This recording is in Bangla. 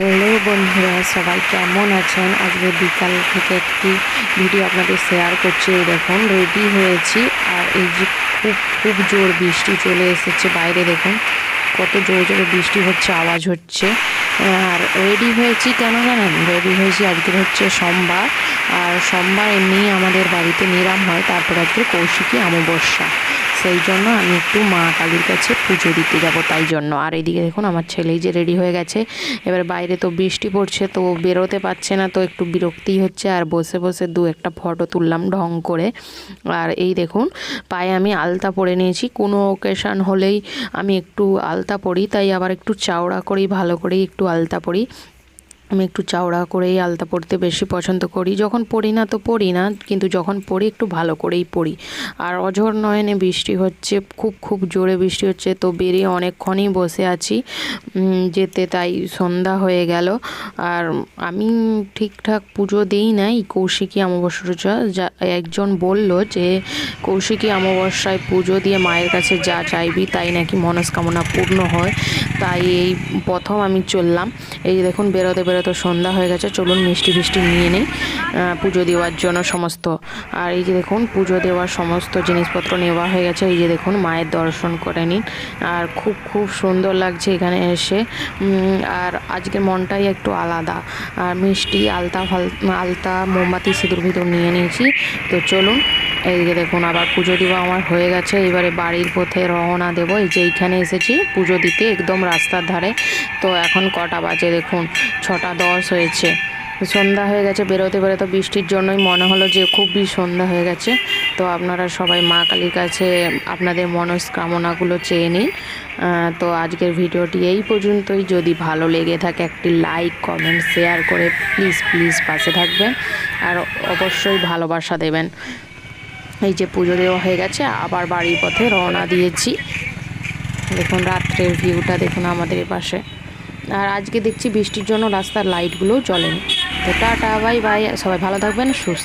হ্যালো বন্ধুরা, সবাই কেমন আছেন? আজকে বিকাল থেকে একটি ভিডিও আপনাদের শেয়ার করছি। এই দেখুন রেডি হয়েছি। আর এই যে খুব খুব জোর বৃষ্টি চলে এসেছে বাইরে, দেখুন। কত জোরে জোরে বৃষ্টি হচ্ছে, আওয়াজ হচ্ছে। আর রেডি হয়েছি কেন জানেন? রেডি হয়েছি আজকে হচ্ছে সোমবার। আর সোমবার এমনি আমাদের বাড়িতে নিরাম হয়, তারপর আজকে কৌশিকী অমাবস্যা। সেই জন্য আমি একটু মা কালীর কাছে পুজো দিতে যাব তাই জন্য। আর এদিকে দেখুন আমার ছেলেই যে রেডি হয়ে গেছে। এবার বাইরে তো বৃষ্টি পড়ছে, তো বেরোতে পারছে না, তো একটু বিরক্তি হচ্ছে। আর বসে বসে দু একটা ফটো তুললাম ঢং করে। আর এই দেখুন, পায়ে আমি আলতা পরে নিয়েছি। কোনো ওকেশান হলেই আমি একটু আলতা পরি, তাই আবার একটু চাওড়া করেই ভালো করেই একটু আলতা পরি। আমি একটু চাওড়া করেই আলতা পরতে বেশি পছন্দ করি। যখন পড়ি না তো পড়ি না, কিন্তু যখন পড়ি একটু ভালো করেই পড়ি আর অঝর নয়নে বৃষ্টি হচ্ছে, খুব খুব জোরে বৃষ্টি হচ্ছে, তো বেরিয়ে অনেকক্ষণই বসে আছি। যেতে তাই সন্ধ্যা হয়ে গেল। আর আমি ঠিকঠাক পুজো দিই নাই, কৌশিকী অমাবস্যা যা, একজন বলল যে, কৌশিকী অমাবস্যায় পুজো দিয়ে মায়ের কাছে যা চাইবি, তাই নাকি মনস্কামনা পূর্ণ হয়? তাই এই প্রথম আমি চললাম। এই দেখুন, বেরোতে বেরোতে সন্ধ্যা হয়ে গেছে, চলুন মিষ্টি ফিষ্টি নিয়ে নিই। পুজো দেওয়ার জন্য সমস্ত। আর এই যে দেখুন, পুজো দেওয়ার সমস্ত জিনিসপত্র নেওয়া হয়ে গেছে। এই যে দেখুন, মায়ের দর্শন করে নিন। আর খুব খুব সুন্দর লাগছে এখানে এসে। আর আজকের মনটাই একটু আলাদা। আর মিষ্টি, আলতা, ফাল, আলতা, মোমবাতি, সিঁদুর ভিতর নিয়ে নিয়েছি। তো চলুন এইদিকে দেখুন আবার পুজো দেওয়া আমার হয়ে গেছে। এবারে বাড়ির পথে রওনা দেবো। এই যে এইখানে এসেছি, পুজো দিতে একদম রাস্তার ধারে। তো এখন কটা বাজে দেখুন? ছটা দশ হয়েছে। সন্ধ্যা হয়ে গেছে, বেরোতে বেরোতে বৃষ্টির জন্যই মনে হলো যে খুবই সন্ধ্যা হয়ে গেছে। তো আপনারা সবাই মা কালীর কাছে আপনাদের মনস্কামনাগুলো চেয়ে নিন। তো আজকের ভিডিওটি এই পর্যন্তই। যদি ভালো লেগে থাকে একটি লাইক, কমেন্ট, শেয়ার করে প্লিজ প্লিজ পাশে থাকবেন। আর অবশ্যই ভালোবাসা দেবেন। এই যে পুজো দেওয়া হয়ে গেছে, আবার বাড়ির পথে রওনা দিয়েছি। দেখুন, রাত্রের ভিউটা দেখুন আমাদের পাশে। আর আজকে দেখছি বৃষ্টির জন্য রাস্তার লাইটগুলোও জ্বলেনি। তো টাটা বাই বাই সবাই ভালো থাকবেন, সুস্থ